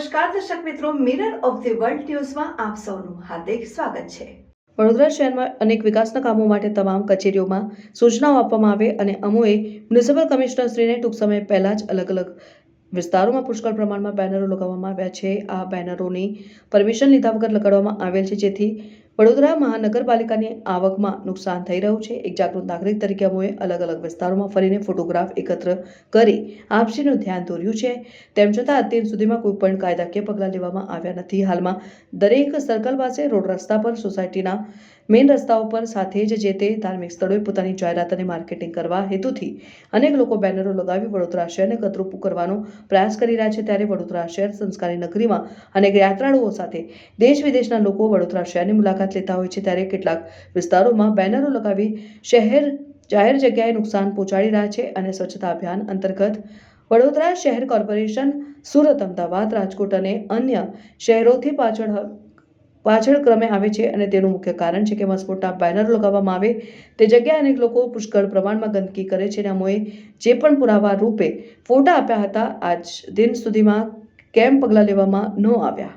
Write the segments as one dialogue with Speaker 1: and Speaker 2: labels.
Speaker 1: નમસ્કાર, દર્શક મિત્રો મિરર ઓફ ધી વર્લ્ડ ન્યૂઝમાં આપ સૌનું હાર્દિક સ્વાગત છે.
Speaker 2: વડોદરા શહેરમાં અનેક વિકાસના કામો માટે તમામ કચેરીઓમાં સૂચનાઓ આપવામાં આવે અને અમુએ મ્યુનિસિપલ કમિશનરશ્રીને ટૂંક સમય પહેલાં જ અલગ અલગ વિસ્તારોમાં પુષ્કળ પ્રમાણમાં બેનરો લગાવવામાં આવ્યા છે. આ બેનરોની પરમિશન લીધા વગર લગાડવામાં આવેલ છે, જેથી વડોદરા મહાનગરપાલિકાની આવકમાં નુકસાન થઈ રહ્યું છે. એક જાગૃત નાગરિક તરીકે અમોએ અલગ અલગ વિસ્તારોમાં ફરીને ફોટોગ્રાફ એકત્ર કરી આપસીનું ધ્યાન દોર્યું છે. તેમ છતાં અત્યાર સુધીમાં કોઈ પણ કાયદાકીય પગલાં લેવામાં આવ્યા નથી. હાલમાં દરેક સર્કલ પાસે રોડ રસ્તા પર સોસાયટીના મેઇન રસ્તાઓ પર સાથે જ જે તે ધાર્મિક સ્થળોએ પોતાની જાહેરાત અને માર્કેટિંગ કરવા હેતુથી અનેક લોકો બેનરો લગાવી વડોદરા શહેરને કતરૂપું કરવાનો પ્રયાસ કરી રહ્યા છે. ત્યારે વડોદરા શહેર સંસ્કારી નગરીમાં અનેક યાત્રાળુઓ સાથે દેશ વિદેશના લોકો વડોદરા શહેરની મુલાકાત લેતા હોય છે. ત્યારે કેટલાક વિસ્તારોમાં બેનરો લગાવી શહેર જાહેર જગ્યાએ નુકસાન પહોંચાડી રહ્યા છે અને સ્વચ્છતા અભિયાન અંતર્ગત વડોદરા શહેર કોર્પોરેશન સુરત, અમદાવાદ, રાજકોટ અને અન્ય શહેરોથી પાછળ પાછળ ક્રમે આવે છે અને તેનું મુખ્ય કારણ છે કે મસમોટા બેનર લગાવવામાં આવે. તે જગ્યાએ અનેક લોકો પુષ્કળ પ્રમાણમાં ગંદકી કરે છે અને જે પણ પુરાવા રૂપે ફોટા આપ્યા હતા, આજ દિન સુધીમાં કેમ પગલાં લેવામાં ન આવ્યા?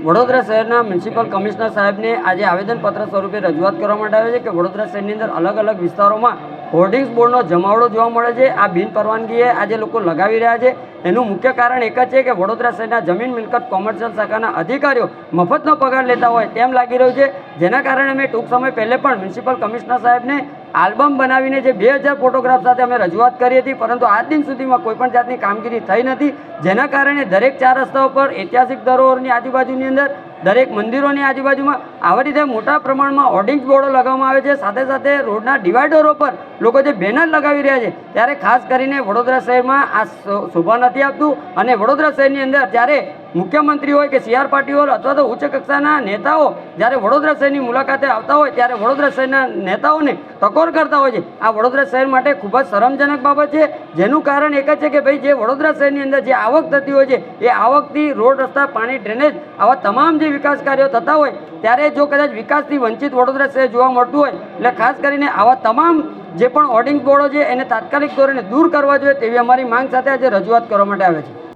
Speaker 3: વડોદરા શહેરના મ્યુનિસિપલ કમિશનર સાહેબને આજે આવેદનપત્ર સ્વરૂપે રજૂઆત કરવા માટે આવે છે કે વડોદરા શહેરની અંદર અલગ અલગ વિસ્તારોમાં હોર્ડિંગ્સ બોર્ડનો જમાવડો જોવા મળે છે. આ બિન પરવાનગીએ આજે લોકો લગાવી રહ્યા છે. એનું મુખ્ય કારણ એક જ છે કે વડોદરા શહેરના જમીન મિલકત કોમર્શિયલ શાખાના અધિકારીઓ મફતનો પગાર લેતા હોય તેમ લાગી રહ્યું છે. જેના કારણે મેં ટૂંક સમય પહેલે પણ મ્યુનિસિપલ કમિશનર સાહેબને આલ્બમ બનાવીને જે બે હજાર ફોટોગ્રાફ સાથે અમે રજૂઆત કરી હતી, પરંતુ આજ દિન સુધીમાં કોઈપણ જાતની કામગીરી થઈ નથી. જેના કારણે દરેક ચાર રસ્તાઓ પર ઐતિહાસિક ધરોહરની આજુબાજુની અંદર દરેક મંદિરોની આજુબાજુમાં આવા રીતે મોટા પ્રમાણમાં હોર્ડિંગ્સ બોર્ડો લગાવવામાં આવે છે. સાથે સાથે રોડના ડિવાઈડરો પર લોકો જે બેનર લગાવી રહ્યા છે, ત્યારે ખાસ કરીને વડોદરા શહેરમાં આ શોભા નથી આપતું અને વડોદરા શહેરની અંદર જ્યારે મુખ્યમંત્રી હોય કે સીઆર પાર્ટી હોય અથવા તો ઉચ્ચ કક્ષાના નેતાઓ જ્યારે વડોદરા શહેરની મુલાકાતે આવતા હોય ત્યારે વડોદરા શહેરના નેતાઓને ટકોર કરતા હોય છે. આ વડોદરા શહેર માટે ખૂબ જ શરમજનક બાબત છે. જેનું કારણ એક જ છે કે ભાઈ જે વડોદરા શહેરની અંદર જે આવક થતી હોય છે, એ આવકથી રોડ, રસ્તા, પાણી ડ્રેનેજ આવા તમામ જે વિકાસ કાર્યો થતા હોય, ત્યારે જો કદાચ વિકાસથી વંચિત વડોદરા શહેર જોવા મળતું હોય, એટલે ખાસ કરીને આવા તમામ જે પણ હોર્ડિંગ બોર્ડો છે, એને તાત્કાલિક ધોરણે દૂર કરવા જોઈએ તેવી અમારી માંગ સાથે આજે રજૂઆત કરવા માટે આવે છે.